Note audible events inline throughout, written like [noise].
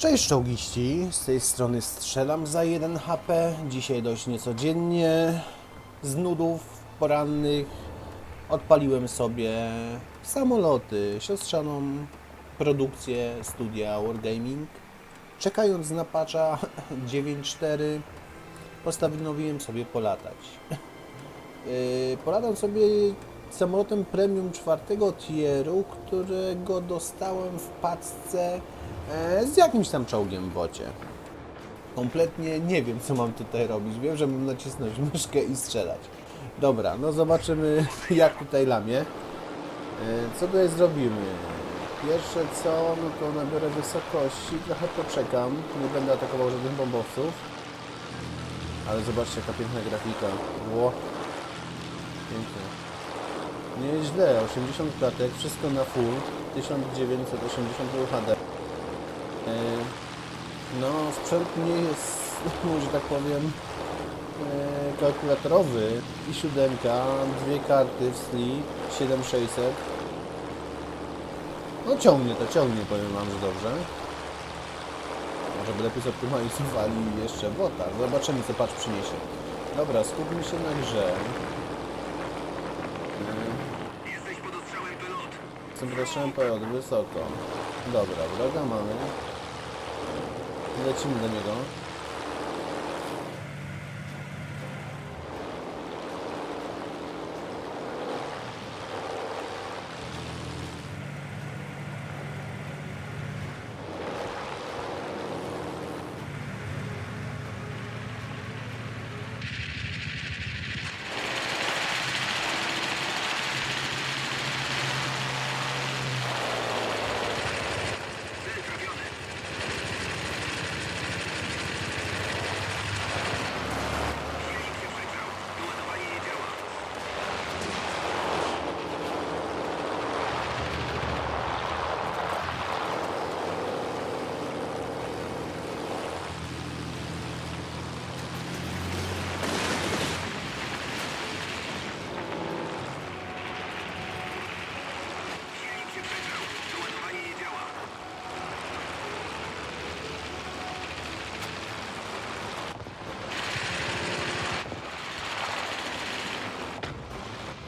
Cześć czołgiści, z tej strony strzelam za 1 HP. Dzisiaj dość niecodziennie, z nudów porannych, odpaliłem sobie samoloty, siostrzaną produkcję studia Wargaming. Czekając na patcha [laughs] 9.4 postanowiłem sobie polatać. Yy, [laughs] Polatam sobie samolotem premium czwartego tieru, którego dostałem w paczce z jakimś tam czołgiem w bocie. Kompletnie nie wiem, co mam tutaj robić. Wiem, że mam nacisnąć [laughs] myszkę i strzelać. Dobra, no zobaczymy, [laughs] jak tutaj lamie. E, Co tutaj zrobimy? Pierwsze co, no to nabiorę wysokości, trochę poczekam. Nie będę atakował żadnych bombowców. Ale zobaczcie, jaka piękna grafika. Ło. Pięknie. Nieźle, 80 klatek, wszystko na full, 1980 HD. E, No, sprzęt nie jest, [laughs] że tak powiem, e, kalkulatorowy i siódemka, dwie karty w SLI, 7600. No ciągnie to, ciągnie, powiem Wam, że dobrze. Może by lepiej zoptymalizowali jeszcze bota. Zobaczymy, co patch przyniesie. Dobra, skupmy się na grze. Jesteś pod ostrzałem pilot. Jestem proszę pojody wysoko. Dobra, wroga mamy. Lecimy do niego.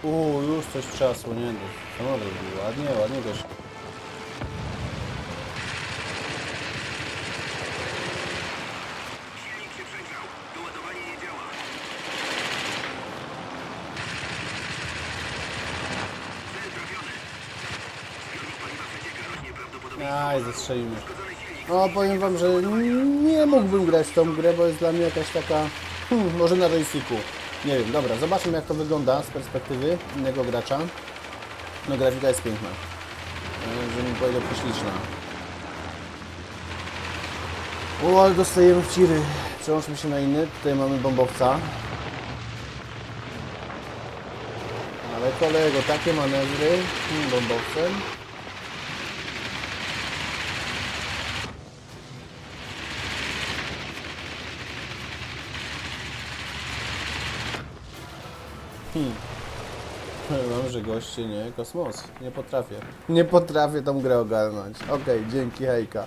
Uuu, już coś trzasło, nie? Samolot był ładnie, ładnie prawdopodobieństwo Aj, zastrzelimy. No, powiem wam, że nie mógłbym grać w tą grę, bo jest dla mnie jakaś taka... Hmm, może na joysticku. Nie wiem, dobra, zobaczmy jak to wygląda z perspektywy innego gracza. No, grafika jest piękna. E, Że mi powiedział prześliczna. O, ale dostajemy w ciry. Przełączmy się na inny. Tutaj mamy bombowca. Ale kolego, takie manewry tym bombowcem. Hmm. Mam, że goście nie, kosmos. Nie potrafię. Nie potrafię tą grę ogarnąć. Okej, dzięki, hejka.